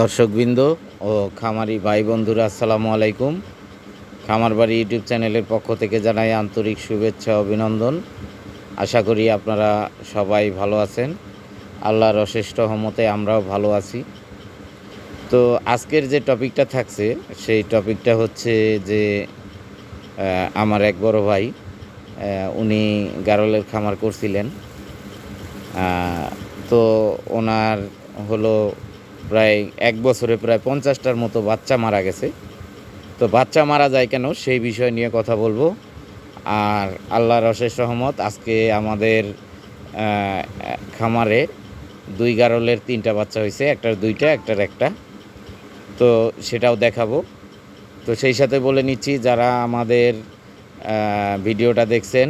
দর্শকবৃন্দ ও খামারি ভাই বন্ধুরা আসসালামু আলাইকুম। খামার বাড়ি ইউটিউব চ্যানেলের পক্ষ থেকে জানাই আন্তরিক শুভেচ্ছা, অভিনন্দন। আশা করি আপনারা সবাই ভালো আছেন। আল্লাহর অশেষ রহমতে আমরাও ভালো আছি। তো আজকের যে টপিকটা থাকছে, সেই টপিকটা হচ্ছে যে আমার এক বড় ভাই উনি গারলের খামার করছিলেন। তো ওনার হলো প্রায় এক বছরে প্রায় পঞ্চাশটার মতো বাচ্চা মারা গেছে। তো বাচ্চা মারা যায় কেন সেই বিষয় নিয়ে কথা বলব। আর আল্লাহর অশেষ রহমত, আজকে আমাদের খামারে দুই গারলের তিনটা বাচ্চা হয়েছে, একটার দুইটা, একটার একটা। তো সেটাও দেখাবো। তো সেই সাথে বলে নিচ্ছি, যারা আমাদের ভিডিওটা দেখছেন,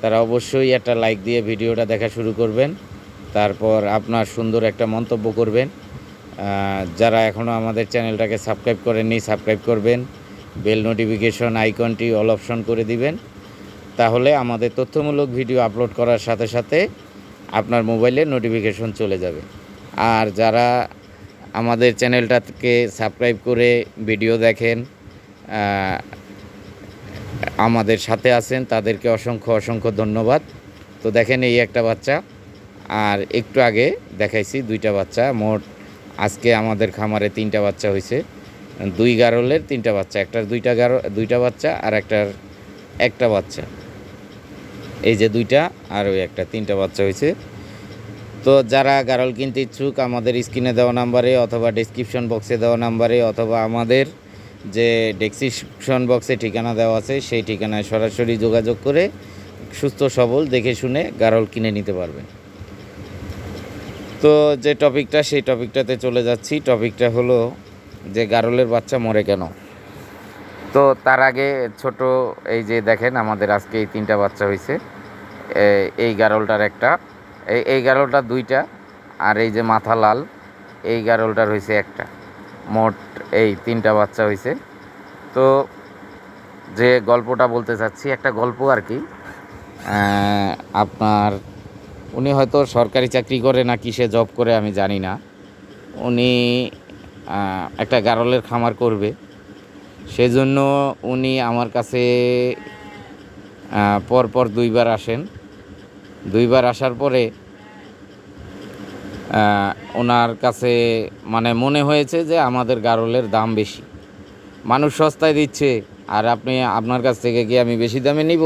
তারা অবশ্যই একটা লাইক দিয়ে ভিডিওটা দেখা শুরু করবেন। তারপর আপনার সুন্দর একটা মন্তব্য করবেন। যারা এখনও আমাদের চ্যানেলটাকে সাবস্ক্রাইব করেননি, সাবস্ক্রাইব করবেন, বেল নোটিফিকেশন আইকনটি অল অপশন করে দিবেন। তাহলে আমাদের তথ্যমূলক ভিডিও আপলোড করার সাথে সাথে আপনার মোবাইলে নোটিফিকেশন চলে যাবে। আর যারা আমাদের চ্যানেলটাকে সাবস্ক্রাইব করে ভিডিও দেখেন আমাদের সাথে আছেন, তাদেরকে অসংখ্য অসংখ্য ধন্যবাদ। তো দেখেন এই একটা বাচ্চা, আর একটু আগে দেখাইছি দুইটা বাচ্চা, মোট আজকে আমাদের খামারে তিনটা বাচ্চা হয়েছে দুই গারলের তিনটা বাচ্চা, একটার দুইটা গারো, দুইটা বাচ্চা আর একটার একটা বাচ্চা। এই যে দুইটা আর ওই একটা, তিনটা বাচ্চা হয়েছে তো যারা গারল কিনতে ইচ্ছুক, আমাদের স্ক্রিনে দেওয়া নাম্বারে অথবা ডেসক্রিপশন বক্সে দেওয়া নাম্বারে অথবা আমাদের যে ডেসক্রিপশন বক্সে ঠিকানা দেওয়া আছে, সেই ঠিকানায় সরাসরি যোগাযোগ করে সুস্থ সবল দেখে শুনে গারল কিনে নিতে পারবেন। তো যে টপিকটা, সেই টপিকটাতে চলে যাচ্ছি। টপিকটা হলো যে গারলের বাচ্চা মরে কেন? তো তার আগে ছোট, এই যে দেখেন আমাদের আজকে এই তিনটা বাচ্চা হয়েছে এই গারলটার একটা এই এই গারলটার দুইটা, আর এই যে মাথা লাল, এই গারলটার হয়েছে একটা। মোট এই তিনটা বাচ্চা হয়েছে তো যে গল্পটা বলতে চাচ্ছি, একটা গল্প আর কি। আপনার উনি হয়তো সরকারি চাকরি করে না, কিসে জব করে আমি জানি না। উনি একটা গারলের খামার করবে। সেজন্য উনি আমার কাছে পরপর দুইবার আসেন। দুইবার আসার পরে ওনার কাছে মানে মনে হয়েছে যে আমাদের গারলের দাম বেশি। মানুষ সস্তায় দিচ্ছে, আর আপনি আপনার কাছ থেকে কি আমি বেশি দামে নিব?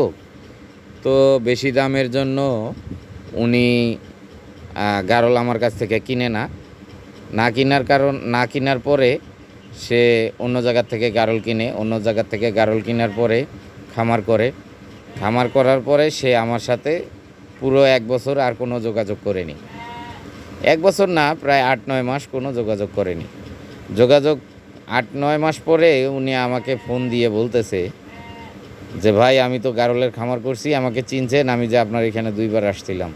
তো বেশি দামের জন্য উনি গারল আমার কাছ থেকে কিনে না। না কেনার কারণ, না কেনার পরে সে অন্য জায়গার থেকে গারল কিনে, অন্য জায়গার থেকে গারল কেনার পরে খামার করে। খামার করার পরে সে আমার সাথে পুরো এক বছর আর কোনো যোগাযোগ করেনি। এক বছর না, প্রায় আট নয় মাস কোনো যোগাযোগ করেনি। যোগাযোগ আট নয় মাস পরে উনি আমাকে ফোন দিয়ে বলতেছে যে ভাই, আমি তো গারলের খামার করছি, আমাকে চিনছেন, আমি যে আপনার এখানে দুইবার আসছিলাম।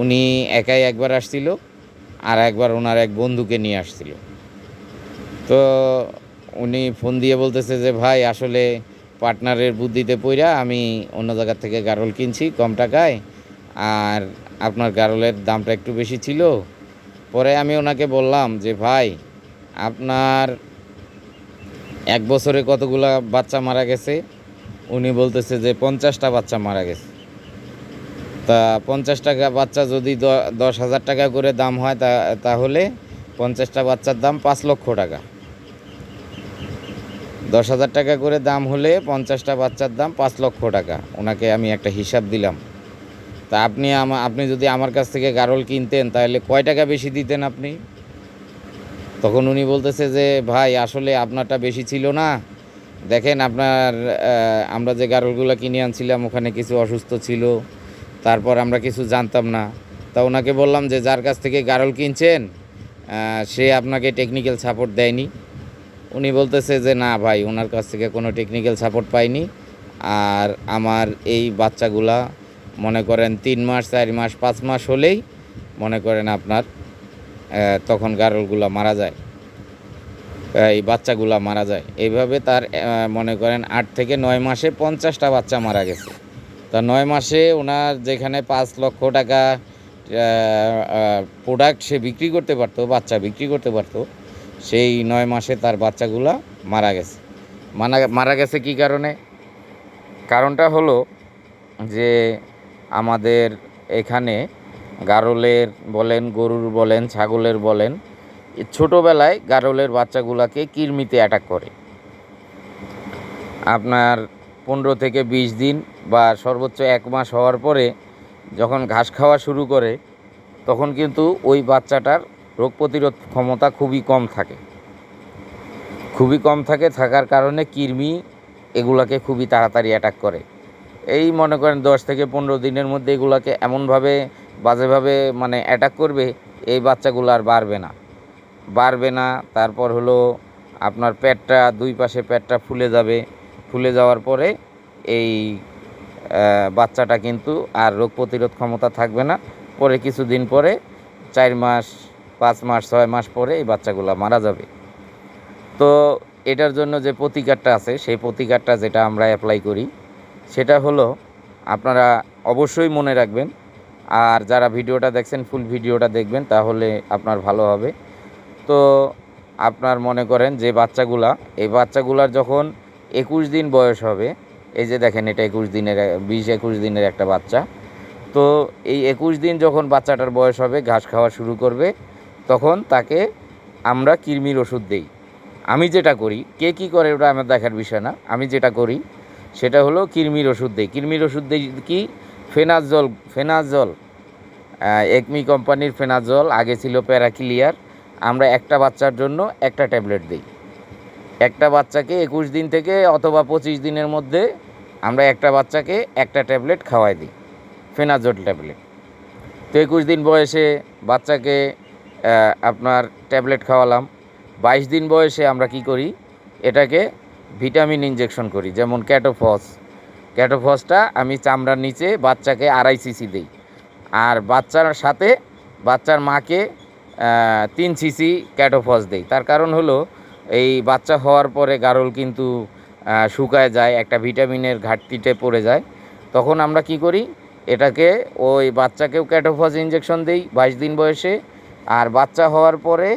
উনি একাই একবার আসছিল আর একবার ওনার এক বন্ধুকে নিয়ে আসছিল। তো উনি ফোন দিয়ে বলতেছে যে, ভাই, আসলে পার্টনারের বুদ্ধিতে পইরা আমি অন্য জায়গার থেকে গারল কিনছি কম টাকায়, আর আপনার গারলের দামটা একটু বেশি ছিল। পরে আমি ওনাকে বললাম যে, ভাই, আপনার এক বছরে কতগুলা বাচ্চা মারা গেছে? উনি বলতেছে যে পঞ্চাশটা বাচ্চা মারা গেছে। তা পঞ্চাশ টাকা বাচ্চা যদি দশ হাজার টাকা করে দাম হয় তা তাহলে পঞ্চাশটা বাচ্চার দাম পাঁচ লক্ষ টাকা। দশ হাজার টাকা করে দাম হলে পঞ্চাশটা বাচ্চার দাম পাঁচ লক্ষ টাকা। ওনাকে আমি একটা হিসাব দিলাম। তা আপনি আমা আপনি যদি আমার কাছ থেকে গারল কিনতেন তাহলে কয় টাকা বেশি দিতেন আপনি? তখন উনি বলতেছে যে, ভাই, আসলে আপনারটা বেশি ছিল না। দেখেন আপনার আমরা যে গারলগুলো কিনে আনছিলাম, ওখানে কিছু অসুস্থ ছিল, তারপর আমরা কিছু জানতাম না। তা ওনাকে বললাম যে, যার কাছ থেকে গারল কিনছেন সে আপনাকে টেকনিক্যাল সাপোর্ট দেয়নি। উনি বলতেছে যে, না ভাই, ওনার কাছ থেকে কোনো টেকনিক্যাল সাপোর্ট পাইনি। আর আমার এই বাচ্চাগুলা, মনে করেন তিন মাস, চার মাস, পাঁচ মাস হলেই মনে করেন আপনার তখন গারলগুলা মারা যায়। এই বাচ্চাগুলা মারা যায়। এইভাবে তার মনে করেন আট থেকে নয় মাসে পঞ্চাশটা বাচ্চা মারা গেছে। তা নয় মাসে ওনার যেখানে পাঁচ লক্ষ টাকা প্রোডাক্ট সে বিক্রি করতে পারতো, বাচ্চা বিক্রি করতে পারতো, সেই নয় মাসে তার বাচ্চাগুলা মারা গেছে। মারা মারা গেছে কি কারণে? কারণটা হলো যে আমাদের এখানে গারলের বলেন, গরুর বলেন, ছাগলের বলেন ছোটোবেলায় গারলের বাচ্চাগুলাকে কিরমিতে অ্যাটাক করে। আপনার পনেরো থেকে বিশ দিন বা সর্বোচ্চ এক মাস হওয়ার পরে যখন ঘাস খাওয়া শুরু করে, তখন কিন্তু ওই বাচ্চাটার রোগ প্রতিরোধ ক্ষমতা খুবই কম থাকে। খুবই কম থাকে, থাকার কারণে কৃমি এগুলাকে খুবই তাড়াতাড়ি অ্যাটাক করে। এই মনে করেন দশ থেকে পনেরো দিনের মধ্যে এগুলাকে এমনভাবে, বাজেভাবে মানে অ্যাটাক করবে, এই বাচ্চাগুলো আর বাড়বে না। বাড়বে না। তারপর হলো আপনার পেটটা, দুই পাশে পেটটা ফুলে যাবে। ফুলে যাওয়ার পরে এই বাচ্চাটা কিন্তু আর রোগ প্রতিরোধ ক্ষমতা থাকবে না। পরে কিছুদিন পরে, চার মাস, পাঁচ মাস, ছয় মাস পরে এই বাচ্চাগুলো মারা যাবে। তো এটার জন্য যে প্রতিকারটা আছে, সেই প্রতিকারটা যেটা আমরা অ্যাপ্লাই করি, সেটা হলো আপনারা অবশ্যই মনে রাখবেন। আর যারা ভিডিওটা দেখছেন ফুল ভিডিওটা দেখবেন, তাহলে আপনার ভালো হবে। তো আপনার মনে করেন যে বাচ্চাগুলা, এই বাচ্চাগুলার যখন একুশ দিন বয়স হবে, এই যে দেখেন এটা একুশ দিনের, বিশ একুশ দিনের একটা বাচ্চা, তো এই একুশ দিন যখন বাচ্চাটার বয়স হবে, ঘাস খাওয়া শুরু করবে, তখন তাকে আমরা কৃমির ওষুধ দেই। আমি যেটা করি, কে কী করে ওটা আমার দেখার বিষয় না, আমি যেটা করি, সেটা হলো কৃমির ওষুধ দেই। কৃমির ওষুধ দেই কি? ফেনাজল ফেনাজল একমি কোম্পানির ফেনাজল, আগে ছিল প্যারাক্লিয়ার আমরা একটা বাচ্চার জন্য একটা ট্যাবলেট দিই। একটা বাচ্চাকে একুশ দিন থেকে অথবা পঁচিশ দিনের মধ্যে আমরা একটা বাচ্চাকে একটা ট্যাবলেট খাওয়াই দিই, ফেনাজোল ট্যাবলেট। তো একুশ দিন বয়সে বাচ্চাকে আপনার ট্যাবলেট খাওয়ালাম। বাইশ দিন বয়সে আমরা কি করি, এটাকে ভিটামিন ইনজেকশন করি, যেমন ক্যাটোফস। ক্যাটোফসটা আমি চামড়ার নিচে বাচ্চাকে আড়াই সিসি দিই। আর বাচ্চার সাথে বাচ্চার মাকে তিন সিসি ক্যাটোফস দেই। তার কারণ হলো, এই বাচ্চা হওয়ার পরে গারল কিন্তু শুকায় যায়, একটা ভিটামিনের ঘাটতিতে পড়ে যায়। তখন আমরা কি করি, এটাকে ওই বাচ্চাকেও ক্যাটোফস ইঞ্জেকশন দিই বাইশ দিন বয়সে। আর বাচ্চা হওয়ার পরে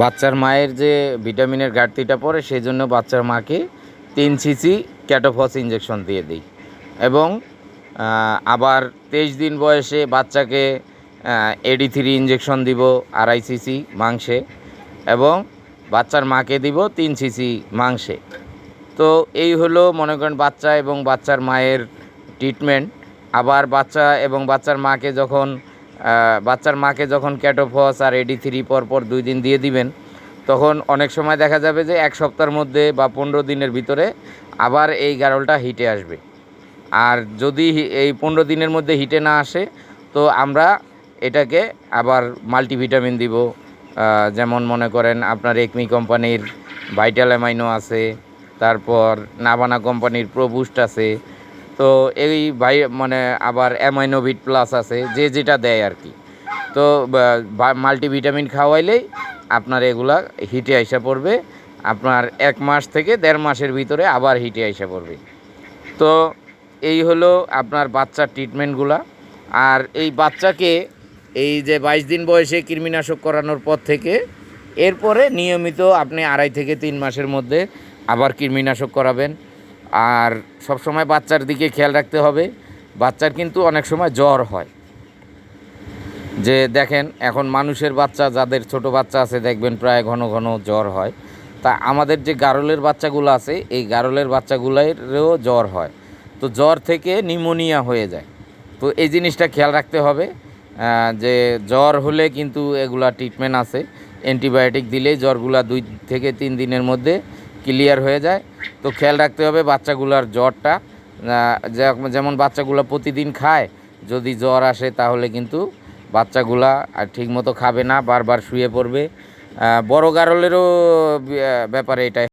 বাচ্চার মায়ের যে ভিটামিনের ঘাটতিটা পড়ে, সেই জন্য বাচ্চার মাকে তিন সিসি ক্যাটোফস ইঞ্জেকশন দিয়ে দিই। এবং আবার তেইশ দিন বয়সে বাচ্চাকে এডি থ্রি ইঞ্জেকশন দিব আড়াই সিসি মাংসে এবং বাচ্চার মাকে দিব তিন সিসি মাংসে। তো এই হলো মনে করেন বাচ্চা এবং বাচ্চার মায়ের ট্রিটমেন্ট আবার বাচ্চা এবং বাচ্চার মাকে যখন বাচ্চার মাকে যখন ক্যাটোফস আর এডি থ্রি পরপর দুই দিন দিয়ে দিবেন, তখন অনেক সময় দেখা যাবে যে এক সপ্তাহের মধ্যে বা পনেরো দিনের ভিতরে আবার এই গারলটা হিটে আসবে। আর যদি এই পনেরো দিনের মধ্যে হিটে না আসে, তো আমরা এটাকে আবার মাল্টিভিটামিন দিব। যেমন মনে করেন আপনার একমি কোম্পানির ভাইটাল অ্যামাইনো আছে, তারপর নাবানা কোম্পানির প্রবুস্ট আছে। তো এই ভাই মানে আবার অ্যামাইনোভিট প্লাস আছে, যে যেটা দেয় আর কি। তো মাল্টিভিটামিন খাওয়াইলেই আপনার এগুলা হিটে আইসা পড়বে। আপনার এক মাস থেকে দেড় মাসের ভিতরে আবার হিটে আইসা পড়বে। তো এই হলো আপনার বাচ্চার ট্রিটমেন্টগুলা আর এই বাচ্চাকে এই যে বাইশ দিন বয়সে কৃমিনাশক করানোর পর থেকে এরপরে নিয়মিত আপনি আড়াই থেকে তিন মাসের মধ্যে আবার কৃমিনাশক করাবেন। আর সবসময় বাচ্চার দিকে খেয়াল রাখতে হবে। বাচ্চার কিন্তু অনেক সময় জ্বর হয়। যে দেখেন, এখন মানুষের বাচ্চা, যাদের ছোট বাচ্চা আছে, দেখবেন প্রায় ঘন ঘন জ্বর হয়। তা আমাদের যে গারলের বাচ্চাগুলো আছে, এই গারলের বাচ্চাগুলোরও জ্বর হয়। তো জ্বর থেকে নিউমোনিয়া হয়ে যায়। তো এই জিনিসটা খেয়াল রাখতে হবে যে জ্বর হলে কিন্তু এগুলা ট্রিটমেন্ট আছে। অ্যান্টিবায়োটিক দিলেই জ্বরগুলা দুই থেকে তিন দিনের মধ্যে ক্লিয়ার হয়ে যায়। তো খেয়াল রাখতে হবে বাচ্চাগুলার জ্বরটা যেমন বাচ্চাগুলো প্রতিদিন খায়, যদি জ্বর আসে তাহলে কিন্তু বাচ্চাগুলা আর ঠিকমতো খাবে না, বারবার শুয়ে পড়বে। বড় গারলেরও ব্যাপারে এটা